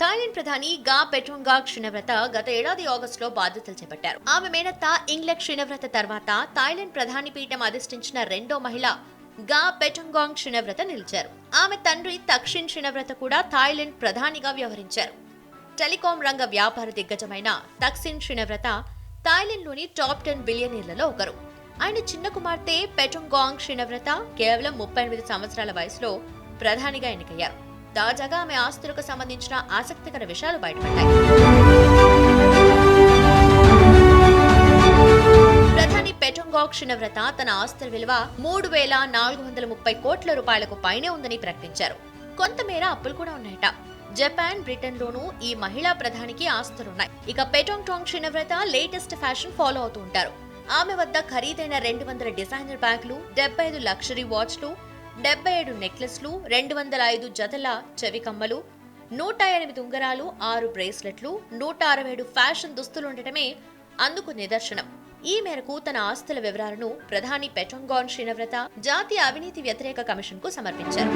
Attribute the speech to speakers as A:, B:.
A: Thailand ప్రధాని గా పెట్రోంగా క్షణవ్రత గత ఏడాది ఆగస్టులో బాధ్యతలు చేపట్టారు. ఆమె మేనత్త ఇంగ్లక్ క్షిణవ్రత తర్వాత థాయిలాండ్ ప్రధాని పీఠం అధిష్ఠించిన రెండో మహిళ గా పెటంగాంగ్ క్షిణవ్రత నిలిచారు. ఆమె తండ్రి తక్షిణ్ క్షిణవ్రత కూడా థాయిలాండ్ ప్రధానిగా వ్యవహరించారు. టెలికాం రంగ వ్యాపార దిగ్గజమైన తక్సిన్ శ్రీనవ్రత థాయిలాండ్లోని టాప్ టెన్ బిలియనీర్లలో ఒకరు. ఆయన చిన్న కుమార్తె పెటంగాంగ్ శ్రీనవ్రత కేవలం ముప్పై ఎనిమిది సంవత్సరాల వయసులో ప్రధానిగా ఎన్నికయ్యారు. తాజాగా ఆమె ఆస్తులకు సంబంధించిన ఆసక్తికర విషయాలు బయటపడ్డాయి. ప్రధాని పెటంగాక్ శ్రీనవ్రత తన ఆస్తుల విలువ మూడు వేల నాలుగు వందల ముప్పై కోట్ల రూపాయలకు పైనే ఉందని ప్రకటించారు. కొంతమేర అప్పులు కూడా ఉన్నాయట. జపాన్ బ్రిటన్ లోనూ ఈ మహిళా ప్రధానికి ఆస్తులున్నాయి. ఇక పెటోంగ్ టాంగ్ శ్రీనవ్రత లేటెస్ట్ ఫ్యాషన్ ఫాలో అవుతూ ఉంటారు. ఆమె వద్ద ఖరీదైన రెండు వందల డిజైనర్ బ్యాగులు డెబ్బై ఐదు లక్షరీ వాచ్లు డెబ్బై ఏడు నెక్లెస్లు రెండు వందల ఐదు జతల చెవి కమ్మలు నూట ఎనిమిది ఉంగరాలు ఆరు బ్రేస్లెట్లు నూట అరవై ఏడు ఫ్యాషన్ దుస్తులు ఉండటమే అందుకు నిదర్శనం. ఈ మేరకు తన ఆస్తుల వివరాలను ప్రధాని పెటోంగాన్ శ్రీనవ్రత జాతీయ అవినీతి వ్యతిరేక కమిషన్కు సమర్పించారు.